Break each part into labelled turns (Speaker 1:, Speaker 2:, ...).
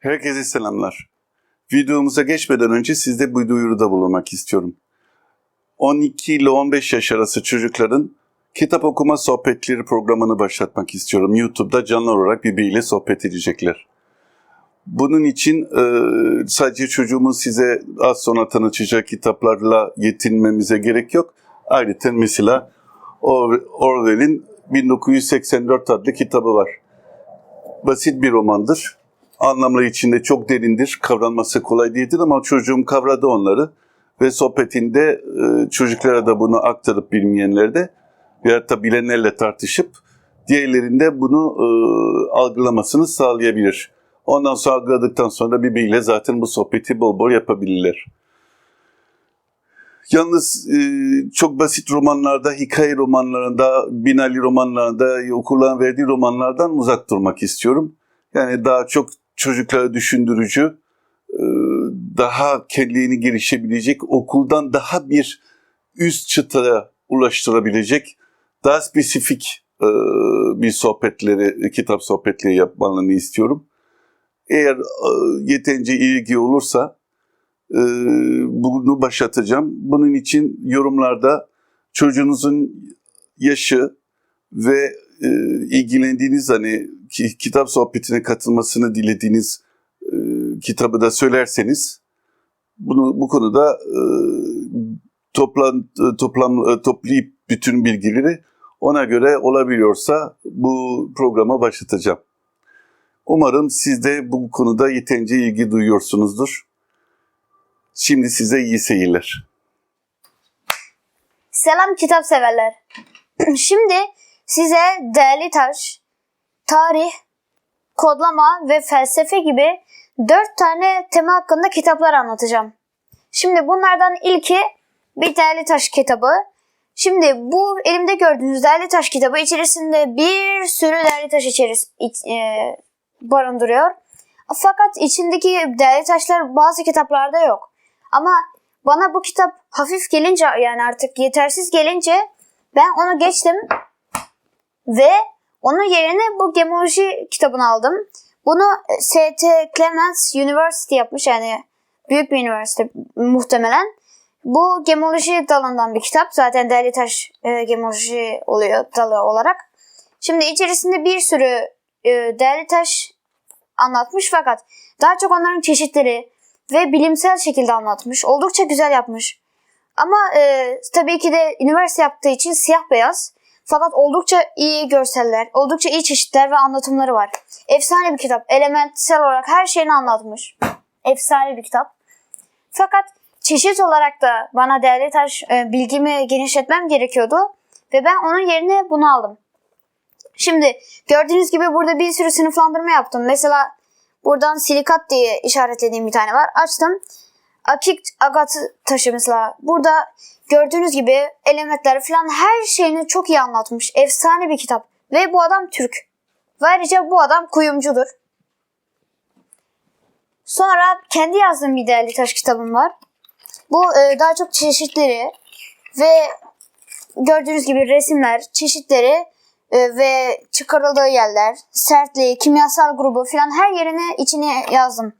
Speaker 1: Herkese selamlar. Videomuza geçmeden önce sizde bir duyuruda bulunmak istiyorum. 12 ile 15 yaş arası çocukların kitap okuma sohbetleri programını başlatmak istiyorum. YouTube'da canlı olarak birbiriyle sohbet edecekler. Bunun için e, sadece çocuğumun size az sonra tanıtacağı kitaplarla yetinmemize gerek yok. Ayrıca mesela Orwell'in 1984 adlı kitabı var. Basit bir romandır. Anlamları içinde çok derindir. Kavranması kolay değildir ama çocuğum kavradı onları. Ve sohbetinde e, çocuklara da bunu aktarıp bilmeyenler de veyahut da bilenlerle tartışıp diğerlerinde bunu e, algılamasını sağlayabilir. Ondan sonra algıladıktan sonra birbiriyle zaten bu sohbeti bol bol yapabilirler. Yalnız e, çok basit romanlarda, hikaye romanlarında, binali romanlarda, okulların verdiği romanlardan uzak durmak istiyorum. Yani daha çok çocuklara düşündürücü, e, daha kendini gelişebilecek, okuldan daha bir üst çıtaya ulaştırabilecek, daha spesifik e, bir sohbetleri, kitap sohbetleri yapmalarını istiyorum. Eğer yeterince ilgi olursa bunu başlatacağım. Bunun için yorumlarda çocuğunuzun yaşı ve e, ilgilendiğiniz hani ki- kitap sohbetine katılmasını dilediğiniz e, kitabı da söylerseniz bunu bu konuda e, toplan toplam toplayıp bütün bilgileri ona göre olabiliyorsa bu programa başlatacağım. Umarım siz de bu konuda yeterince ilgi duyuyorsunuzdur. Şimdi size iyi seyirler.
Speaker 2: Selam kitap severler. Şimdi size değerli taş, tarih, kodlama ve felsefe gibi dört tane tema hakkında kitaplar anlatacağım. Şimdi bunlardan ilki bir değerli taş kitabı. Şimdi bu elimde gördüğünüz değerli taş kitabı içerisinde bir sürü değerli taş içeris iç- e, barındırıyor. Fakat içindeki değerli taşlar bazı kitaplarda yok. Ama bana bu kitap hafif gelince yani artık yetersiz gelince ben onu geçtim ve onun yerine bu gemoloji kitabını aldım. Bunu ST Clements University yapmış yani büyük bir üniversite muhtemelen. Bu gemoloji dalından bir kitap. Zaten değerli taş e, gemoloji oluyor dalı olarak. Şimdi içerisinde bir sürü e, değerli taş anlatmış fakat daha çok onların çeşitleri ve bilimsel şekilde anlatmış. Oldukça güzel yapmış. Ama e, tabii ki de üniversite yaptığı için siyah beyaz. Fakat oldukça iyi görseller, oldukça iyi çeşitler ve anlatımları var. Efsane bir kitap. Elementsel olarak her şeyini anlatmış. Efsane bir kitap. Fakat çeşit olarak da bana değerli taş e, bilgimi genişletmem gerekiyordu. Ve ben onun yerine bunu aldım. Şimdi gördüğünüz gibi burada bir sürü sınıflandırma yaptım. Mesela buradan silikat diye işaretlediğim bir tane var. Açtım. Akik agat taşı mesela. Burada gördüğünüz gibi elementler falan her şeyini çok iyi anlatmış. Efsane bir kitap. Ve bu adam Türk. Ayrıca bu adam kuyumcudur. Sonra kendi yazdığım bir değerli taş kitabım var. Bu e, daha çok çeşitleri ve gördüğünüz gibi resimler, çeşitleri e, ve çıkarıldığı yerler, sertliği, kimyasal grubu falan her yerine içine yazdım.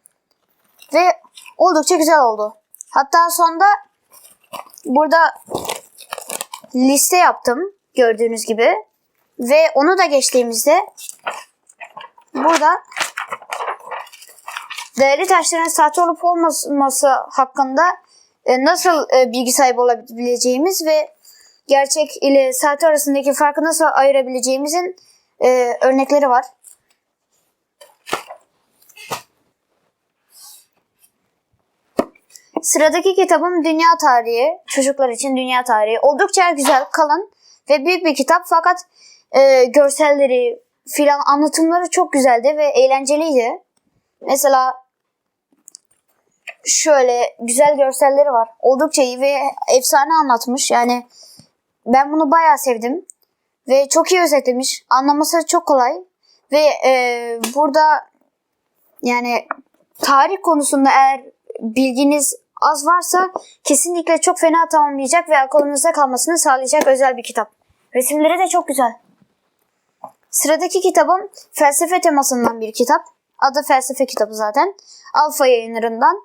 Speaker 2: Ve oldukça güzel oldu. Hatta sonda burada liste yaptım gördüğünüz gibi. Ve onu da geçtiğimizde burada değerli taşların sahte olup olmaması hakkında e, nasıl e, bilgi sahibi olabileceğimiz ve gerçek ile sahte arasındaki farkı nasıl ayırabileceğimizin e, örnekleri var. Sıradaki kitabım Dünya Tarihi. Çocuklar için Dünya Tarihi. Oldukça güzel, kalın ve büyük bir kitap fakat e, görselleri filan anlatımları çok güzeldi ve eğlenceliydi. Mesela şöyle güzel görselleri var. Oldukça iyi ve efsane anlatmış. Yani ben bunu bayağı sevdim. Ve çok iyi özetlemiş. Anlaması çok kolay. Ve e, burada yani tarih konusunda eğer bilginiz az varsa kesinlikle çok fena tamamlayacak ve aklınızda kalmasını sağlayacak özel bir kitap. Resimleri de çok güzel. Sıradaki kitabım felsefe temasından bir kitap. Adı felsefe kitabı zaten. Alfa yayınlarından.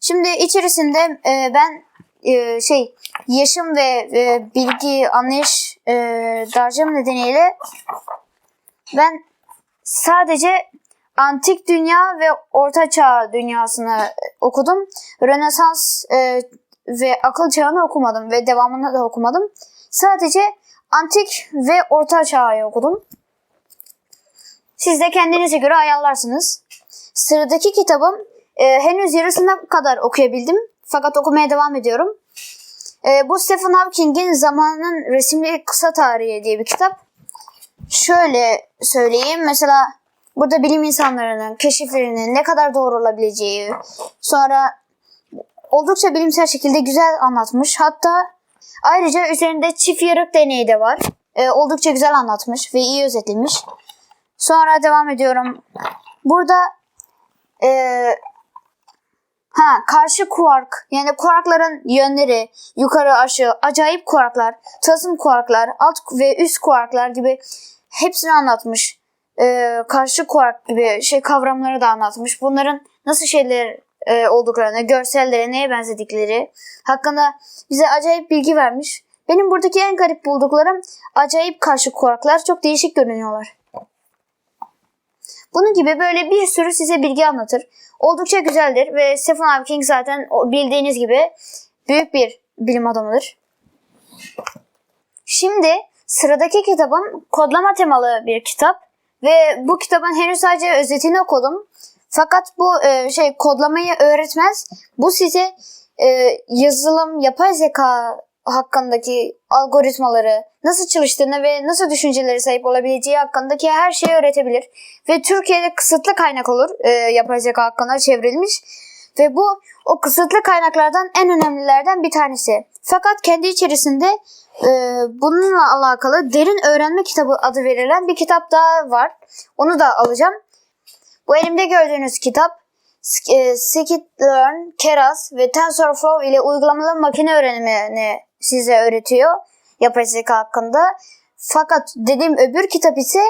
Speaker 2: Şimdi içerisinde e, ben e, şey yaşam ve e, bilgi anlayış e, dağarcığım nedeniyle ben sadece antik dünya ve orta çağ dünyasını okudum. Rönesans e, ve akıl çağını okumadım ve devamını da okumadım. Sadece antik ve orta çağı okudum. Siz de kendinize göre ayarlarsınız. Sıradaki kitabım e, henüz yarısına kadar okuyabildim. Fakat okumaya devam ediyorum. E, bu Stephen Hawking'in Zamanın Resimli Kısa Tarihi diye bir kitap. Şöyle söyleyeyim. Mesela burada bilim insanlarının keşiflerinin ne kadar doğru olabileceği, sonra oldukça bilimsel şekilde güzel anlatmış. Hatta ayrıca üzerinde çift yarık deneyi de var. E, oldukça güzel anlatmış ve iyi özetlemiş. Sonra devam ediyorum. Burada e, ha karşı kuark yani kuarkların yönleri yukarı aşağı acayip kuarklar, tılsım kuarklar, alt ve üst kuarklar gibi hepsini anlatmış. E, karşı kuark gibi şey kavramları da anlatmış. Bunların nasıl şeyler e, olduklarını, görselleri, neye benzedikleri hakkında bize acayip bilgi vermiş. Benim buradaki en garip bulduklarım acayip karşı kuarklar çok değişik görünüyorlar. Bunun gibi böyle bir sürü size bilgi anlatır. Oldukça güzeldir ve Stephen Hawking zaten bildiğiniz gibi büyük bir bilim adamıdır. Şimdi sıradaki kitabım kodlama temalı bir kitap ve bu kitabın henüz sadece özetini okudum. Fakat bu e, şey kodlamayı öğretmez. Bu size e, yazılım, yapay zeka hakkındaki algoritmaları, nasıl çalıştığını ve nasıl düşüncelere sahip olabileceği hakkındaki her şeyi öğretebilir. Ve Türkiye'de kısıtlı kaynak olur e, yapay zeka hakkında çevrilmiş. Ve bu o kısıtlı kaynaklardan en önemlilerden bir tanesi. Fakat kendi içerisinde e, bununla alakalı derin öğrenme kitabı adı verilen bir kitap daha var. Onu da alacağım. Bu elimde gördüğünüz kitap e, Scikit-Learn, Keras ve TensorFlow ile uygulamalı makine öğrenimini size öğretiyor yapay zeka hakkında. Fakat dediğim öbür kitap ise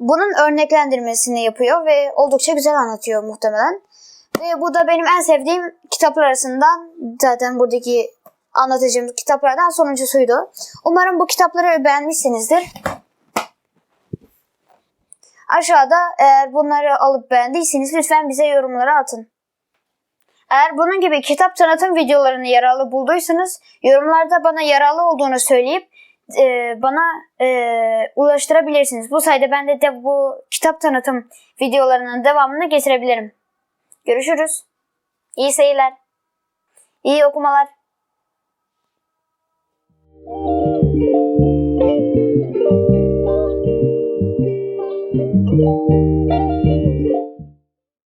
Speaker 2: bunun örneklendirmesini yapıyor ve oldukça güzel anlatıyor muhtemelen. Ve bu da benim en sevdiğim kitaplar arasından zaten buradaki anlatacağım kitaplardan sonuncusuydu. Umarım bu kitapları beğenmişsinizdir. Aşağıda eğer bunları alıp beğendiyseniz lütfen bize yorumlara atın. Eğer bunun gibi kitap tanıtım videolarını yararlı bulduysanız yorumlarda bana yararlı olduğunu söyleyip e, bana e, ulaştırabilirsiniz. Bu sayede ben de, de bu kitap tanıtım videolarının devamını getirebilirim. Görüşürüz. İyi seyirler. İyi okumalar. Thank you.